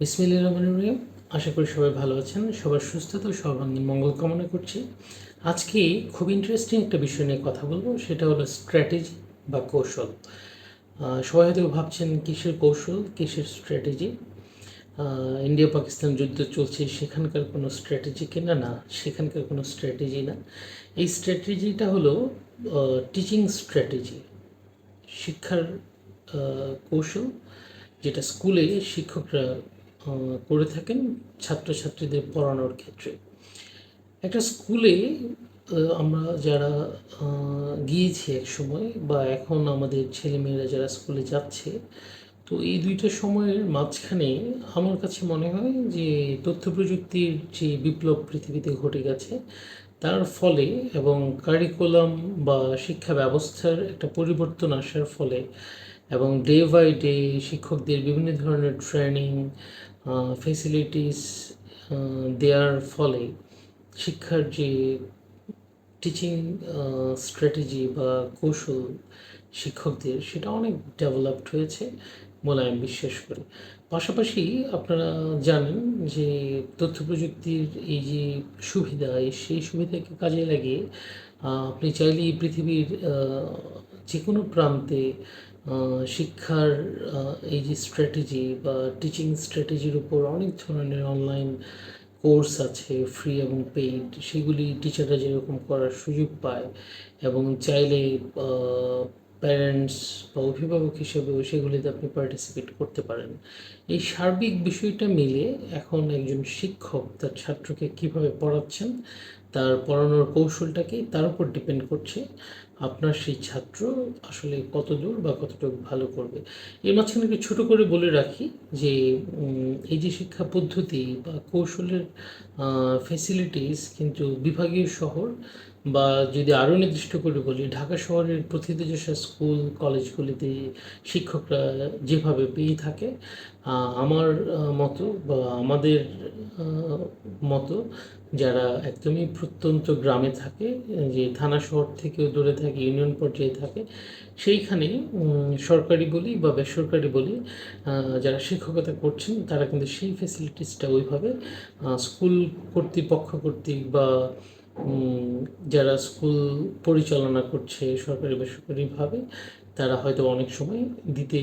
বিসমিল্লা রহমান রহিম। আশা করি সবাই ভালো আছেন, সবার সুস্থতা ও সর্বাঙ্গীন মঙ্গল কামনা করছি। আজকে খুব ইন্টারেস্টিং একটা বিষয় নিয়ে কথা বলব, সেটা হলো স্ট্র্যাটেজি বা কৌশল। সবাই হয়তো ভাবছেন কিসের কৌশল, কিসের স্ট্র্যাটেজি ইন্ডিয়া পাকিস্তান যুদ্ধ চলছে, সেখানকার কোনো স্ট্র্যাটেজি কিনা না? সেখানকার কোনো স্ট্র্যাটেজি না। এই স্ট্র্যাটেজিটা হলো টিচিং স্ট্র্যাটেজি শিক্ষার কৌশল, যেটা স্কুলে শিক্ষকরা করে থাকেন ছাত্রছাত্রীদের পড়ানোর ক্ষেত্রে। একটা স্কুলে আমরা যারা গিয়েছি এক সময় বা এখন আমাদের ছেলেমেয়েরা যারা স্কুলে যাচ্ছে, তো এই দুইটা সময়ের মাঝখানে আমার কাছে মনে হয় যে তথ্য প্রযুক্তির যে বিপ্লব পৃথিবীতে ঘটে গেছে, তার ফলে এবং কারিকুলাম বা শিক্ষা ব্যবস্থার একটা পরিবর্তন আসার ফলে এবং ডে বাই ডে শিক্ষকদের বিভিন্ন ধরনের ট্রেনিং ফেসিলিটিস দেওয়ার ফলে শিক্ষার যে টিচিং স্ট্র্যাটেজি বা কৌশল শিক্ষকদের সেটা অনেক ডেভেলপড হয়েছে বলে আমি বিশ্বাস করি। পাশাপাশি আপনারা জানেন যে তথ্য প্রযুক্তির এই যে সুবিধা সেই সুবিধাকে কাজে লাগিয়ে আপনি চাইলেই পৃথিবীর যে কোনো প্রান্তে শিক্ষার এই যে স্ট্র্যাটেজি বা টিচিং স্ট্র্যাটেজির উপর অনেক ধরনের অনলাইন কোর্স আছে ফ্রি এবং পেইড সেগুলি টিচাররা যেরকম করার সুযোগ পায় এবং চাইলে প্যারেন্টস বা অভিভাবক হিসেবেও সেগুলিতে আপনি পার্টিসিপেট করতে পারেন। এই সার্বিক বিষয়টা মিলে এখন একজন শিক্ষক তার ছাত্রকে কীভাবে পড়াচ্ছেন, তার পড়ানোর কৌশলটাকে তার উপর ডিপেন্ড করছে, আপনার সেই ছাত্র আসলে কত দূর বা কতটুকু ভালো করবে। এর মাঝখানে একটু ছোটো করে বলে রাখি যে এই যে শিক্ষা পদ্ধতি বা কৌশলের ফেসিলিটিস কিন্তু বিভাগীয় শহর বা যদি আরও নির্দিষ্ট করে বলি, ঢাকা শহরের প্রথিতযশা স্কুল, কলেজগুলিতে শিক্ষকরা যেভাবে পেয়ে থাকে আমার মতো বা আমাদের মতো যারা একদমই প্রত্যন্ত গ্রামে থাকে, যে থানা শহর থেকেও দূরে থাকে, ইউনিয়ন পর্যায়ে থাকে, সেইখানে সরকারি বলি বা বেসরকারি বলি যারা শিক্ষকতা করছেন, তারা কিন্তু সেই ফেসিলিটিসটা ওইভাবে স্কুল কর্তৃপক্ষ কর্তৃক বা যারা স্কুল পরিচালনা করছে সরকারি বেসরকারিভাবে, তারা হয়তো অনেক সময় দিতে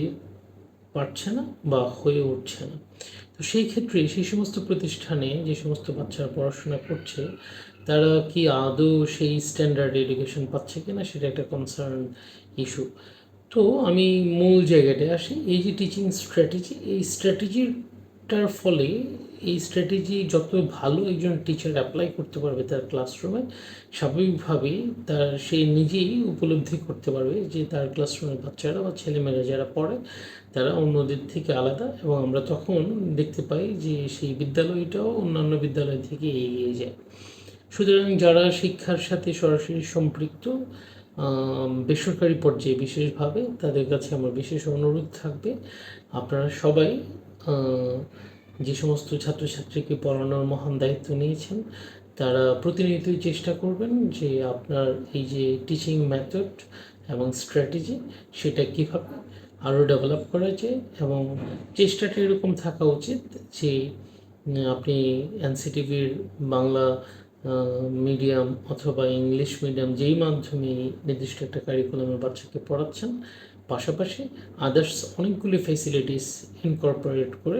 পারছে না বা হয়ে উঠছে না। তো সেই ক্ষেত্রে সেই সমস্ত প্রতিষ্ঠানে যে সমস্ত বাচ্চারা পড়াশোনা করছে, তারা কি আদৌ সেই স্ট্যান্ডার্ড এডুকেশন পাচ্ছে কিনা সেটা একটা কনসার্ন ইস্যু তো আমি মূল জায়গাটায় আসি, এই যে টিচিং স্ট্র্যাটেজি এই স্ট্র্যাটেজিটার ফলে এই স্ট্র্যাটেজি যত ভালো একজন টিচার অ্যাপ্লাই করতে পারবে তার ক্লাসরুমে স্বাভাবিকভাবেই তার, সে নিজেই উপলব্ধি করতে পারবে যে তার ক্লাসরুমের বাচ্চারা বা ছেলেমেয়েরা যারা পড়ে, তারা অন্যদের থেকে আলাদা এবং আমরা তখন দেখতে পাই যে সেই বিদ্যালয়টাও অন্যান্য বিদ্যালয় থেকে এগিয়ে যায়। সুতরাং যারা শিক্ষার সাথে সরাসরি সম্পৃক্ত বেসরকারি পর্যায়ে বিশেষভাবে, তাদের কাছে আমার বিশেষ অনুরোধ থাকবে, আপনারা সবাই যে সমস্ত ছাত্রছাত্রীকে পড়ানোর মহান দায়িত্ব নিয়েছেন, তারা প্রতিনিয়তই চেষ্টা করবেন যে আপনার এই যে টিচিং মেথড এবং স্ট্র্যাটেজি সেটা কীভাবে আরও ডেভেলপ করা যায় এবং চেষ্টাটা এরকম থাকা উচিত যে আপনি এনসিটিভির বাংলা মিডিয়াম অথবা ইংলিশ মিডিয়াম যেই মাধ্যমে নির্দিষ্ট একটা কারিকুলামের বাচ্চাকে পড়াচ্ছেন, পাশাপাশি আদার্স অনেকগুলি ফেসিলিটিস ইনকর্পোরেট করে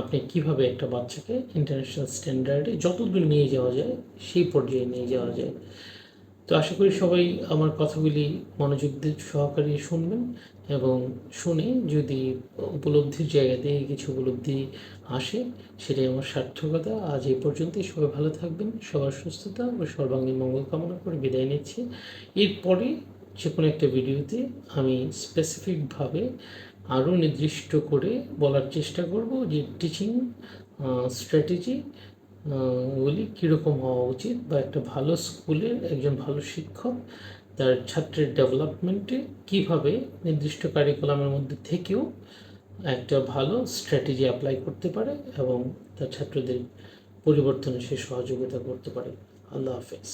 আপনি কীভাবে একটা বাচ্চাকে ইন্টারন্যাশনাল স্ট্যান্ডার্ডে যতদূর নিয়ে যাওয়া যায়, সেই পর্যায়ে নিয়ে যাওয়া যায়। তো আশা করি সবাই আমার কথাগুলি মনোযোগ দিয়ে সহকারে শুনবেন এবং শুনে যদি উপলব্ধির জায়গা থেকে কিছু উপলব্ধি আসে, সেটাই আমার সার্থকতা। আজ এই পর্যন্তই। সবাই ভালো থাকবেন, সবার সুস্থতা ও সর্বাঙ্গীন মঙ্গল কামনা করে বিদায় নিচ্ছি। এরপরে যে কোনো একটা ভিডিওতে আমি স্পেসিফিকভাবে আরও নির্দিষ্ট করে বলার চেষ্টা করব যে টিচিং স্ট্র্যাটেজি গুলি কীরকম হওয়া উচিত বা একটা ভালো স্কুলের একজন ভালো শিক্ষক তার ছাত্রের ডেভেলপমেন্টে কীভাবে নির্দিষ্ট কারিকুলামের মধ্যে থেকেও একটা ভালো স্ট্র্যাটেজি অ্যাপ্লাই করতে পারে এবং তার ছাত্রদের পরিবর্তনে সে সহযোগিতা করতে পারে। আল্লাহ হাফেজ।